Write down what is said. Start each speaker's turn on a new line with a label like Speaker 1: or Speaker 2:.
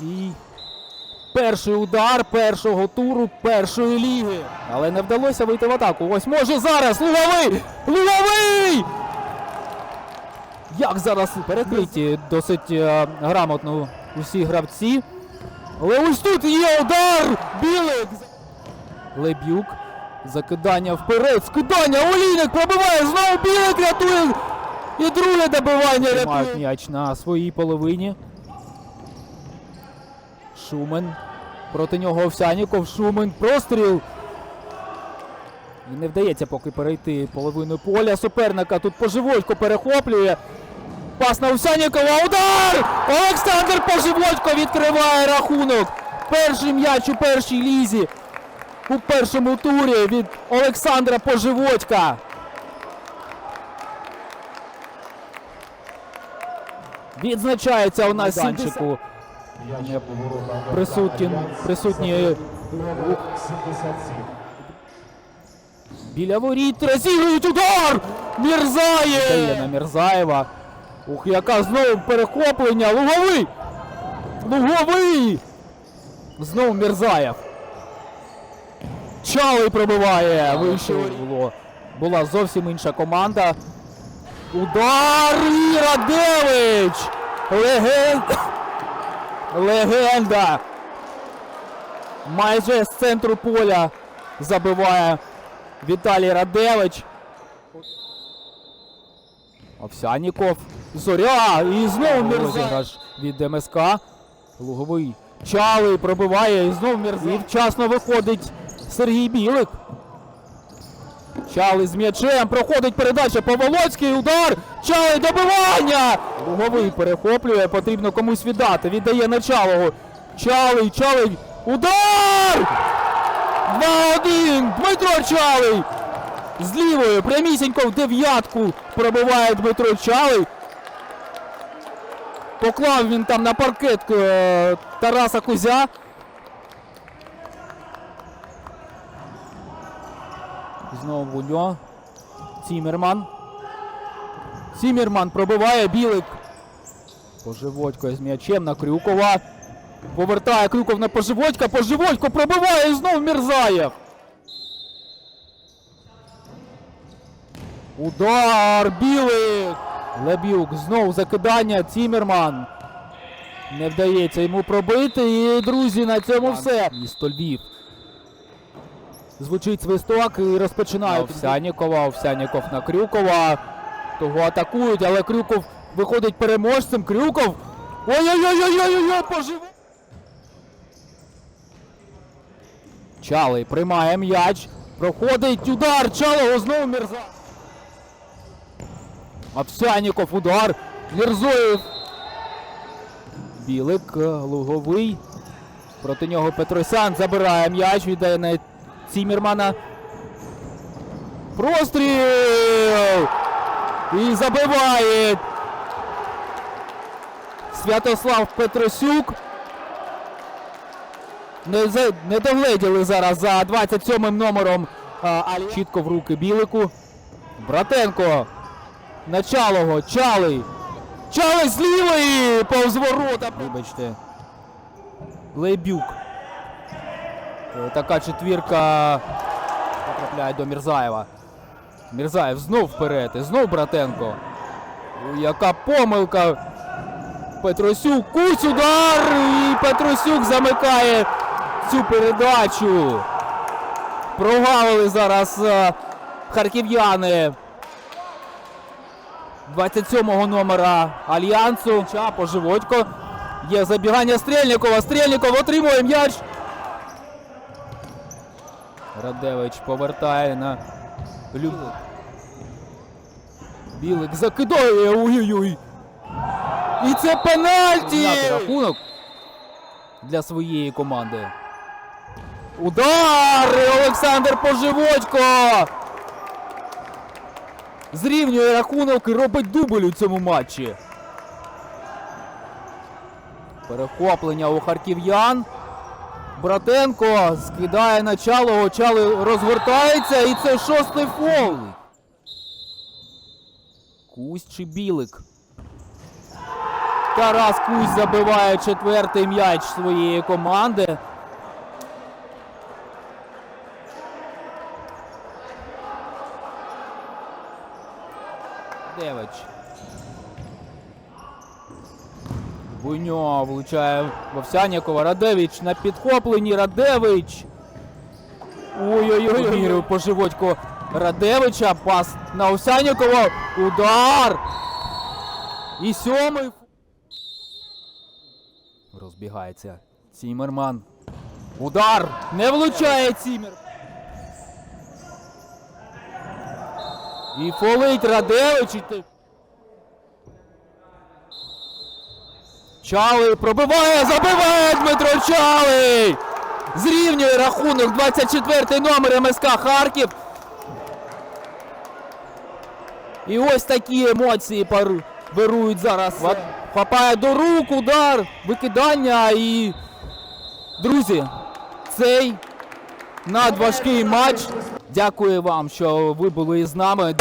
Speaker 1: І перший удар першого туру першої ліги. Але не вдалося вийти в атаку. Ось може зараз. Луговий! Луговий! Як зараз перекриті досить е, грамотно усі гравці. Але ось тут є удар! Білик! Лебюк. Закидання вперед. Скидання. Олійник пробиває. Знову білик рятує. І друге добивання рятує. м'яч на своїй половині. Шумен. Проти нього Овсяніков. Шумен. Простріл. І не вдається поки перейти половину поля. Суперника тут поживолько перехоплює. Пас на Овсянікова. Удар! Олександр Поживолько відкриває рахунок. Перший м'яч у першій лізі. У першому турі від Олександра Поживодька. Відзначається у нас майданчику. Присутні, присутні біля воріт. Розігрують удар! Мірзаєв! Дає на Мірзаєва. Ух, яка знову перехоплення. Луговий! Луговий! Знову Мірзаєв. Чалий пробиває. Вище було. Була зовсім інша команда. Удар Радевич! Легенда! Легенда! Майже з центру поля забиває Віталій Радевич. Овсяніков. Зоря! І знову Мірзаш від МСК. Луговий. Чалий пробиває і знову Мірза. І вчасно виходить Сергій Білик. Чалий з м'ячем. Проходить передача Поволоцький. Удар. Чалий добивання. Луговий перехоплює. Потрібно комусь віддати. Віддає на Чалого. Чалий, Чалий. Удар! 2-1. Дмитро Чалий. З лівої прямісінько в дев'ятку пробиває Дмитро Чалий. Поклав він там на паркет е, Тараса Кузя. Знову Буньо. Цімерман. Цімерман пробиває білик. Поживодько з м'ячем на Крюкова. Повертає Крюков на Поживодька. Поживодько пробиває і знову Мірзаєв. Удар! Білик! Лебюк. Знову закидання. Цімерман. Не вдається йому пробити. І, друзі, на цьому все. Місто Львів. Звучить свисток і розпочинають. Овсянікова, Овсяніков на Крюкова. Того атакують, але Крюков виходить переможцем. Крюков. Ой-ой-ой-ой-ой-ой, пожив. Чалий приймає м'яч. Проходить удар. Чалого знову Мірза. Овсяніков удар. Мірзоєв. Білик, е, Луговий. Проти нього Петросян забирає м'яч, віддає на Цімірмана. Простріл! І забиває Святослав Петросюк. Не, за- не догледіли зараз за 27-м номером а, Чітко в руки Білику. Братенко. Началого. Чалий. Чалий з лівої! Повз ворота. Вибачте. Лейбюк. Е, Така четвірка потрапляє до Мірзаєва. Мірзаєв знов вперед. І знов Братенко. Яка помилка. Петросюк. Кусь удар! І Петросюк замикає цю передачу. Прогавили зараз е, харків'яни. 27-го номера Альянсу. Чапо, Животько. Є забігання Стрельникова. Стрельников отримує м'яч. Радевич повертає на Білик. Білик закидає. Ой-ой-ой. І це пенальті! Рахунок для своєї команди. Удар! І Олександр Поживодько! Зрівнює рахунок і робить дубль у цьому матчі. Перехоплення у харків'ян. Братенко скидає на Чалого. Розгортається і це шостий фол. Кусь чи білик. Тарас Кузь забиває четвертий м'яч своєї команди. Девич. Буйньо влучає в Овсянікова. Радевич на підхопленні. Радевич. Ой-ой-ой, вірив по животьку Радевича. Пас на Овсянікова. Удар. І сьомий. Розбігається Цімерман. Удар! Не влучає Цімер. І фолить Радевич. І... ти- Чалий пробиває, забиває Дмитро Чалий! Зрівнює рахунок 24 номер МСК Харків. І ось такі емоції вирують зараз. Хапає до рук, удар, викидання і. Друзі, цей надважкий матч. Дякую вам, що ви були з нами.